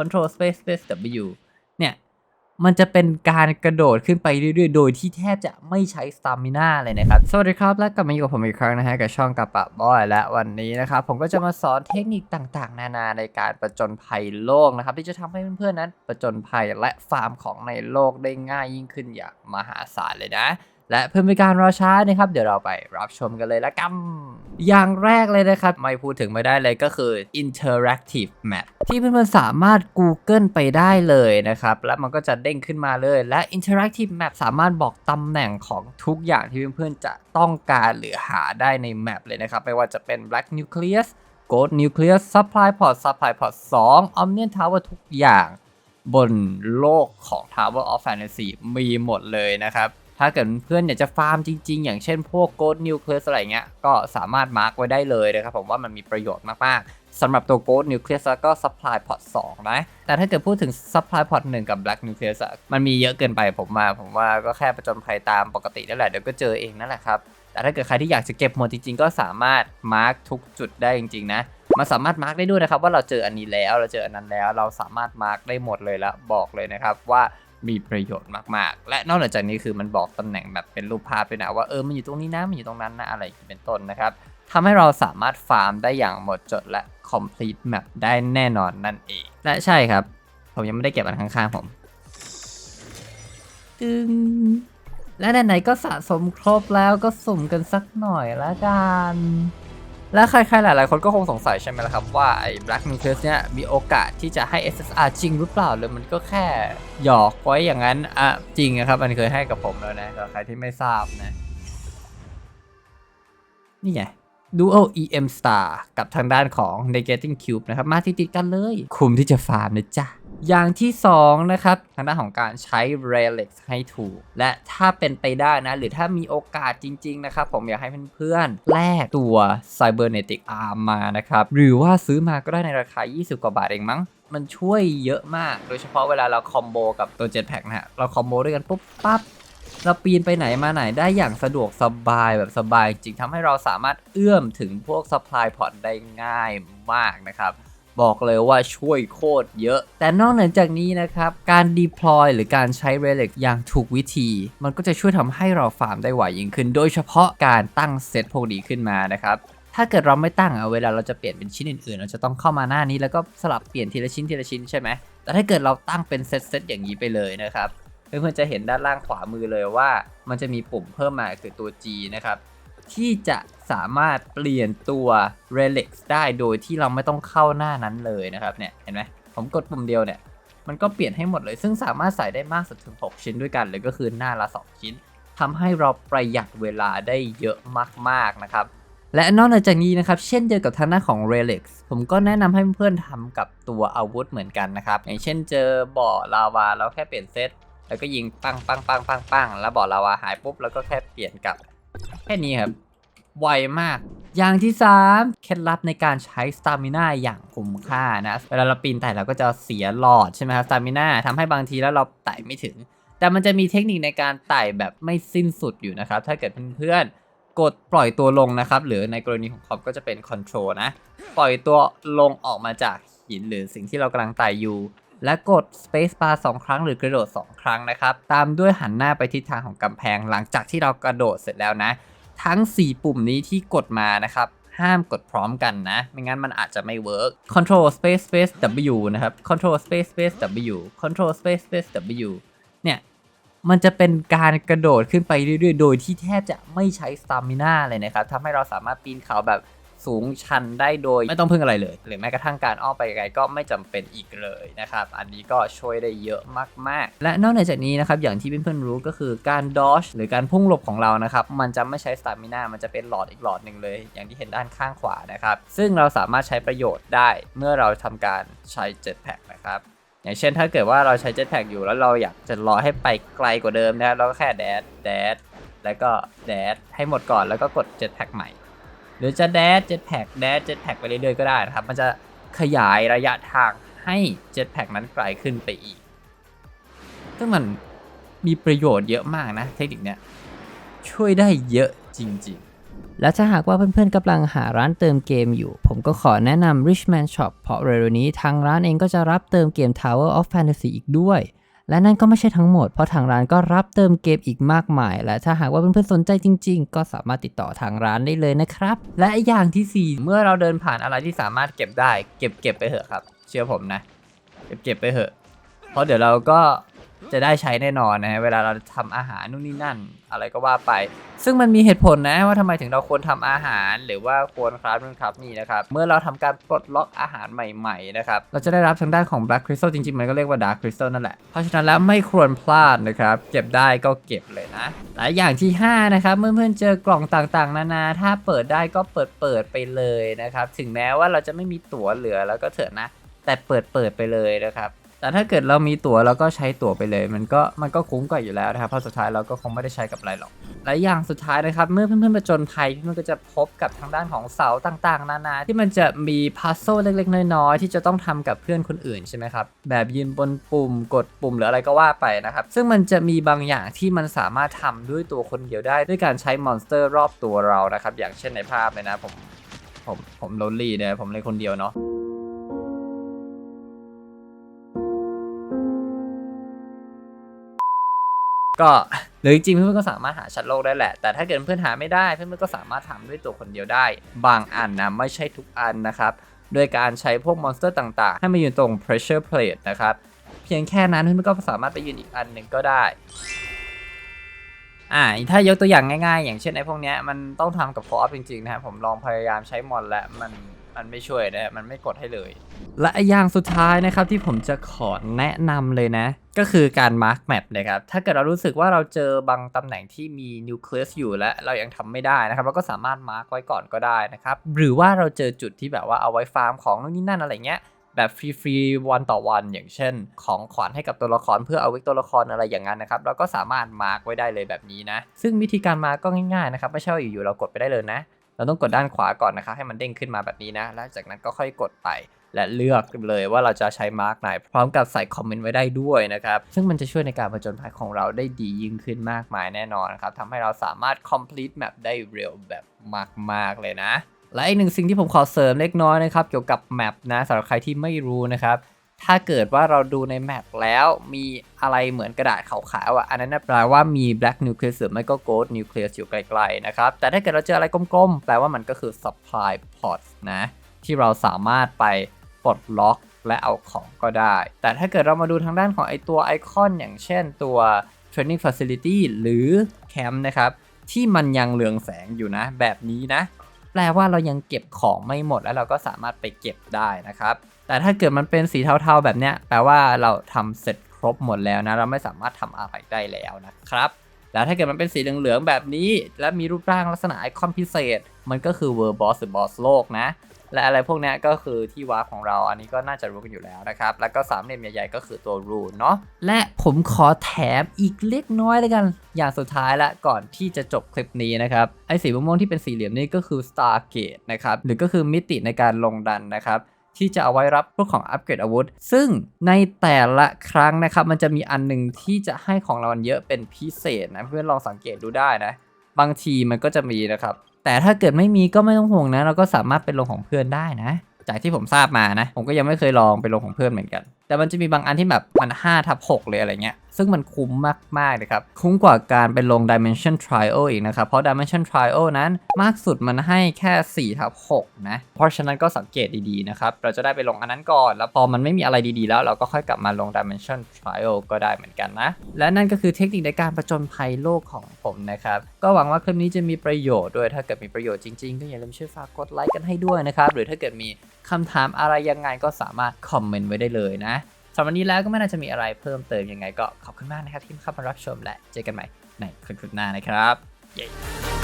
control space space w เนี่ย มันจะเป็นการกระโดดขึ้นไปเรื่อยๆ โดยที่แทบจะไม่ใช้สตามิน่าเลยนะครับ สวัสดีครับ และกลับมาอยู่กับผมอีกครั้งนะฮะ กับช่องกับปะบอยและวันนี้นะครับ ผมก็จะมาสอนเทคนิคต่างๆ นานาในการประจนภัยโลกนะครับ ที่จะทำให้เพื่อนๆนั้นประจนภัยและฟาร์มของในโลกได้ง่ายยิ่งขึ้นอย่างมหาศาลเลยนะ และเพื่อไม่การรอช้านะครับ เดี๋ยวเราไปรับชมกันเลยละกันอย่างแรกเลยนะครับ ไม่พูดถึงไม่ได้เลยก็คือ interactive map ที่เพื่อนๆสามารถ Google ไปได้เลยนะครับ แล้วมันก็จะเด้งขึ้นมาเลย และ interactive map สามารถบอกตำแหน่งของทุกอย่างที่เพื่อนๆจะต้องการหรือหาได้ในแมปเลยนะครับ ไม่ว่าจะเป็น black nucleus gold nucleus supply pod supply pod 2 omnium tower ทุกอย่างบนโลกของ Tower of Fantasy มีหมดเลยนะครับ ถ้าเกิดเพื่อนอยากจะฟาร์มจริง ๆ อย่างเช่นพวก Gold Nucleus อะไรเงี้ยก็สามารถมาร์กไว้ได้เลยนะครับผมว่ามันมีประโยชน์มากๆสำหรับตัว Gold Nucleus แล้วก็ Supply Pod 2นะ แต่ถ้าเกิดพูดถึง Supply Pod 1กับ Black Nucleus อะมันมีเยอะเกินไปผมมา ผมว่าก็แค่ประจนภัยตามปกตินั่นแหละเดี๋ยวก็เจอเองนั่นแหละครับแต่ถ้าเกิดใครที่อยากจะเก็บหมดจริงๆ ก็สามารถมาร์กทุกจุดได้จริงๆนะมันสามารถมาร์กได้ด้วยนะครับว่าเราเจออันนี้แล้วเราเจออันนั้นแล้ว เราสามารถมาร์กได้หมดเลยแล้วบอกเลยนะครับว่า มีประโยชน์มากๆ และนอกจากนี้คือมันบอกตำแหน่งแบบเป็นรูปภาพด้วยนะว่าเออมันอยู่ตรงนี้นะมันอยู่ตรงนั้นนะอะไรเป็นต้นนะครับทำให้เราสามารถฟาร์มได้อย่างหมดจดและ complete map ได้แน่นอนนั่นเอง และใช่ครับ ผมยังไม่ได้เก็บอันข้างๆผมตึงและไหนๆก็สะสมครบแล้วก็สุ่มกันสักหน่อยละกัน และใครๆหลายๆคนก็คงสงสัยใช่ไหมล่ะครับว่าไอ้ Black Nucleus เนี่ยมีโอกาสที่จะให้ SSR จริงหรือเปล่าหรือมันก็แค่หยอกไว้อย่างนั้นอะจริงนะครับ มันเคยให้กับผมแล้วนะกับใครที่ไม่ทราบนะ นี่ไง Dual EM Star กับทางด้านของ Negating Cube นะครับ มาติดๆกันเลย คุ้มที่จะฟาร์มนะจ๊ะ อย่างที่2นะครับทางด้านของการใช้ Relics ให้ถูก และถ้าเป็นไปได้นะ หรือถ้ามีโอกาสจริง ๆ นะครับ ผมอยากให้เพื่อนๆแลกตัว Cybernetic Arm มานะครับ หรือว่าซื้อมาก็ได้ในราคา 20 กว่าบาทเองมั้งมันช่วยเยอะมาก โดยเฉพาะเวลาเราคอมโบกับตัว Jetpack นะฮะ เราคอมโบด้วยกันปุ๊บปั๊บ เราปีนไปไหนมาไหนได้อย่างสะดวกสบายแบบสบายจริงทำให้เราสามารถเอื้อมถึงพวก supply pod ได้ง่ายมากนะครับ บอกเลยว่าช่วยโคตรเยอะ แต่นอกเหนือจากนี้นะครับ การ deploy หรือการใช้ relic อย่างถูกวิธี มันก็จะช่วยทำให้เราฟาร์มได้ไหวยิ่งขึ้น โดยเฉพาะการตั้งเซตพวกนี้ขึ้นมานะครับถ้าเกิดเราไม่ตั้งเอะเวลาเราจะเปลี่ยนเป็นชิ้นอื่นๆ เราจะต้องเข้ามาหน้านี้แล้วก็สลับเปลี่ยนทีละชิ้นทีละชิ้นใช่ไหมแต่ถ้าเกิดเราตั้งเป็นเซตๆอย่างนี้ไปเลยนะครับเพื่อนๆจะเห็นด้านล่างขวามือเลยว่า มันจะมีปุ่มเพิ่มมาคือตัว G นะครับ ที่จะสามารถเปลี่ยนตัว relic ได้โดยที่เราไม่ต้องเข้าหน้านั้นเลยนะครับเนี่ยเห็นไหมผมกดปุ่มเดียวเนี่ย มันก็เปลี่ยนให้หมดเลย ซึ่งสามารถใส่ได้มากสุดถึง 6 ชิ้นด้วยกันเลยก็คือหน้าละ 2 ชิ้นทำให้เราประหยัดเวลาได้เยอะมากๆนะครับและนอกจากนี้นะครับ เช่นเดียวกับทางหน้าของ Relic ผมก็แนะนำให้เพื่อนๆทำกับตัวอาวุธเหมือนกันนะครับ อย่างเช่นเจอบ่อลาวาแล้วแค่เปลี่ยนเซต แล้วก็ยิงปังปังปังปังปังแล้วบ่อลาวาหายปุ๊บ แล้วก็แค่เปลี่ยนกลับ ค่นี้ครับ ไวมาก อย่างที่ 3 เคล็ดลับในการใช้สตามิน่าอย่างคุ้มค่านะ เวลาเราปีนไต่เราก็จะเสียหลอดใช่ไหมครับสตามิน่าทำให้บางทีแล้วเราไต่ไม่ถึง แต่มันจะมีเทคนิคในการไต่แบบไม่สิ้นสุดอยู่นะครับ ถ้าเกิดเพื่อนๆกดปล่อยตัวลงนะครับ หรือในกรณีของคอมก็จะเป็น Control นะ ปล่อยตัวลงออกมาจากหินหรือสิ่งที่เรากำลังไต่อยู่ และกด Space Bar 2 ครั้งหรือกระโดด 2 ครั้งนะครับ ตามด้วยหันหน้าไปทิศทางของกำแพงหลังจากที่เรากระโดดเสร็จแล้วนะ ทั้ง 4 ปุ่มนี้ที่กดมานะครับ ห้ามกดพร้อมกันนะ ไม่งั้นมันอาจจะไม่เวิร์ก Control Space Space W นะครับ Control Space Space W Control Space Space W เนี่ย มันจะเป็นการกระโดดขึ้นไปเรื่อยๆ โดยที่แทบจะไม่ใช้สตามิน่าเลยนะครับทำให้เราสามารถปีนเขาแบบ สูงชันได้โดย ไม่ต้องพึ่งอะไรเลย หรือแม้กระทั่งการอ้อมไปไกลก็ไม่จำเป็นอีกเลยนะครับ อันนี้ก็ช่วยได้เยอะมากๆ และนอกเหนือจากนี้นะครับ อย่างที่เพื่อนๆรู้ก็คือการดอชหรือการพุ่งหลบของเรานะครับ มันจะไม่ใช้สตามิน่ามันจะเป็นหลอดอีกหลอดหนึ่งเลย อย่างที่เห็นด้านข้างขวานะครับ ซึ่งเราสามารถใช้ประโยชน์ได้เมื่อเราทำการใช้เจ็ตแพ็กนะครับอย่างเช่นถ้าเกิดว่าเราใช้เจ็ตแพ็กอยู่แล้วเราอยากจะรอให้ไปไกลกว่าเดิมนะครับเราก็แค่แดดแดดแล้วก็แดดให้หมดก่อนแล้วก็กดเจ็ตแพ็กใหม่ หรือจะแดดเจ็ตแพ็กแดดเจ็ตแพ็กไปเรื่อยๆก็ได้นะครับ มันจะขยายระยะทางให้เจ็ตแพ็กนั้นไกลขึ้นไปอีก ซึ่งมันมีประโยชน์เยอะมากนะเทคนิคเนี้ยช่วยได้เยอะจริงๆ และถ้าหากว่าเพื่อนๆกำลังหาร้านเติมเกมอยู่ ผมก็ขอแนะนำ Richman Shop เพราะเร็วๆนี้ทางร้านเองก็จะรับเติมเกม Tower of Fantasy อีกด้วย และนั่นก็ไม่ใช่ทั้งหมด เพราะทางร้านก็รับเติมเกมอีกมากมาย และถ้าหากว่าเพื่อนๆสนใจจริง ๆ ก็สามารถติดต่อทางร้านได้เลยนะครับ และอย่างที่ 4 เมื่อเราเดินผ่านอะไรที่สามารถเก็บได้ เก็บเก็บไปเถอะครับ เชื่อผมนะ เก็บเก็บไปเถอะ เพราะเดี๋ยวเราก็ จะได้ใช้แน่นอนนะฮะเวลาเราทำอาหารนู่นนี่นั่น อะไรก็ว่าไป ซึ่งมันมีเหตุผลนะว่าทำไมถึงเราควรทำอาหาร หรือว่าควรคราฟนู่นครับนี่นะครับ เมื่อเราทำการปลดล็อกอาหารใหม่ๆนะครับ เราจะได้รับทางด้านของ Black Crystal จริงๆ มันก็เรียกว่า Dark Crystal นั่นแหละ เพราะฉะนั้นแล้วไม่ควรพลาดนะครับ เก็บได้ก็เก็บเลยนะและอย่างที่ 5 นะครับ เมื่อเพื่อนๆเจอกล่องต่างๆ นานา ถ้าเปิดได้ก็เปิดเปิดไปเลยนะครับ ถึงแม้ว่าเราจะไม่มีตั๋วเหลือแล้วก็เถอะนะ แต่เปิดเปิดไปเลยนะครับ แต่ถ้าเกิดเรามีตั๋วเราก็ใช้ตั๋วไปเลย มันก็มันก็คุ้มกว่าอยู่แล้วนะครับเพราะสุดท้ายเราก็คงไม่ได้ใช้กับอะไรหรอก และอย่างสุดท้ายนะครับ เมื่อเพื่อนๆประจนภัยเพื่อนก็จะพบกับทางด้านของเสาต่างๆ นานา ที่มันจะมีพัซโซเล็กๆ น้อยๆที่จะต้องทำกับเพื่อนคนอื่นใช่ไหมครับแบบยืนบนปุ่มกดปุ่มหรืออะไรก็ว่าไปนะครับ ซึ่งมันจะมีบางอย่างที่มันสามารถทำด้วยตัวคนเดียวได้ด้วยการใช้มอนสเตอร์รอบตัวเรานะครับอย่างเช่นในภาพเลยนะผมผมผมโรลลี่เนี่ยผมเล่นคนเดียวเนาะ ก็หรือจริงเพื่อนๆก็สามารถหาชัดโลกได้แหละ แต่ถ้าเกิดเพื่อนหาไม่ได้เพื่อนๆก็สามารถทำด้วยตัวคนเดียวได้ บางอันนะไม่ใช่ทุกอันนะครับโดยการใช้พวกมอนสเตอร์ต่างๆ ให้มายืนตรง pressure plate นะครับ เพียงแค่นั้นเพื่อนๆก็สามารถไปยืนอีกอันหนึ่งก็ได้อ่าถ้ายกตัวอย่างง่ายๆ อย่างเช่นไอ้พวกเนี้ยมันต้องทำกับ co-op จริงๆนะครับผมลองพยายามใช้มอนแล้วมัน มันไม่ช่วยนะมันไม่กดให้เลย และอย่างสุดท้ายนะครับที่ผมจะขอแนะนำเลยนะ ก็คือการมาร์กแมปนะครับ ถ้าเกิดเรารู้สึกว่าเราเจอบางตำแหน่งที่มีนิวเคลียสอยู่และเรายังทำไม่ได้นะครับ เราก็สามารถมาร์กไว้ก่อนก็ได้นะครับ หรือว่าเราเจอจุดที่แบบว่าเอาไว้ฟาร์มของนู่นนี่นั่นอะไรเงี้ยแบบฟรีๆวันต่อวันอย่างเช่น ของขวัญให้กับตัวละครเพื่อเอาไว้ตัวละครอะไรอย่างนั้นนะครับเราก็สามารถมาร์กไว้ได้เลยแบบนี้นะ ซึ่งวิธีการมาร์กก็ง่ายๆนะครับไม่ใช่อยู่ๆเรากดไปได้เลยนะ เราต้องกดด้านขวาก่อนนะครับให้มันเด้งขึ้นมาแบบนี้นะ แล้วจากนั้นก็ค่อยกดไปและเลือกเลยว่าเราจะใช้มาร์กไหน พร้อมกับใส่คอมเมนต์ไว้ได้ด้วยนะครับ ซึ่งมันจะช่วยในการผจญภัยของเราได้ดียิ่งขึ้นมากมายแน่นอนนครับทำให้เราสามารถ complete map ได้เร็วแบบมาก ๆ เลยนะ และอีกหนึ่งสิ่งที่ผมขอเสริมเล็กน้อยนะครับ เกี่ยวกับแมปนะสำหรับใครที่ไม่รู้นะครับ ถ้าเกิดว่าเราดูในแมปแล้วมีอะไรเหมือนกระดาษขาวๆอะอันนั้นแปลว่ามี black nucleus หรือไม่ก็ gold nucleus อยู่ไกลๆนะครับ แต่ถ้าเกิดเราเจออะไรกลมๆ แปลว่ามันก็คือ supply pods นะ ที่เราสามารถไปปลดล็อกและเอาของก็ได้ แต่ถ้าเกิดเรามาดูทางด้านของไอตัวไอคอนอย่างเช่นตัว training facility หรือ camp นะครับ ที่มันยังเรืองแสงอยู่นะ แบบนี้นะ แปลว่าเรายังเก็บของไม่หมดแล้วเราก็สามารถไปเก็บได้นะครับ แต่ถ้าเกิดมันเป็นสีเทาๆแบบเนี้ยแปลว่าเราทำเสร็จครบหมดแล้วนะ เราไม่สามารถทำอะไรได้แล้วนะครับ แล้วถ้าเกิดมันเป็นสีเหลืองๆแบบนี้ และมีรูปร่างลักษณะไอคอนพิเศษ มันก็คือ World Boss หรือ Boss โลกนะ และอะไรพวกนี้ก็คือที่วาร์ปของเราอันนี้ก็น่าจะรู้กันอยู่แล้วนะครับ แล้วก็สามเหลี่ยมใหญ่ๆก็คือตัวรูนเนาะและผมขอแถมอีกเล็กน้อยเลยกันอย่างสุดท้ายละก่อนที่จะจบคลิปนี้นะครับไอสีม่วงๆที่เป็นสี่เหลี่ยมนี่ก็คือ Stargate นะครับหรือก็คือมิติในการลงดันนะครับ ที่จะเอาไว้รับพวกของอัปเกรดอาวุธ ซึ่งในแต่ละครั้งนะครับ มันจะมีอันหนึ่งที่จะให้ของรางวัลเยอะเป็นพิเศษนะเพื่อนลองสังเกตดูได้นะ บางทีมันก็จะมีนะครับ แต่ถ้าเกิดไม่มีก็ไม่ต้องห่วงนะ เราก็สามารถไปลงของเพื่อนได้นะ จากที่ผมทราบมานะ ผมก็ยังไม่เคยลองไปลงของเพื่อนเหมือนกัน แต่มันจะมีบางอันที่แบบมัน5ทับ6เลยอะไรเงี้ย ซึ่งมันคุ้มมากๆเลยครับ คุ้มกว่าการไปลง Dimension Trial อีกนะครับ เพราะ Dimension Trial นั้นมากสุดมันให้แค่4ทับ6นะ เพราะฉะนั้นก็สังเกตดีๆนะครับ เราจะได้ไปลงอันนั้นก่อน แล้วพอมันไม่มีอะไรดีๆ แล้วเราก็ค่อยกลับมาลง Dimension Trial ก็ได้เหมือนกันนะ และนั่นก็คือเทคนิคในการประจนภัยโลกของผมนะครับ ก็หวังว่าคลิปนี้จะมีประโยชน์ด้วย ถ้าเกิดมีประโยชน์จริงๆ ก็อย่าลืมช่วยฝากกดไลค์กันให้ด้วยนะครับ หรือถ้าเกิดมี คำถามอะไรยังไงก็สามารถคอมเมนต์ไว้ได้เลยนะสำหรับวันนี้แล้วก็ไม่น่าจะมีอะไรเพิ่มเติมยังไงก็ขอบคุณมากนะครับที่เข้ามารับชมและเจอกันใหม่ในคลิปหน้านะครับ เย้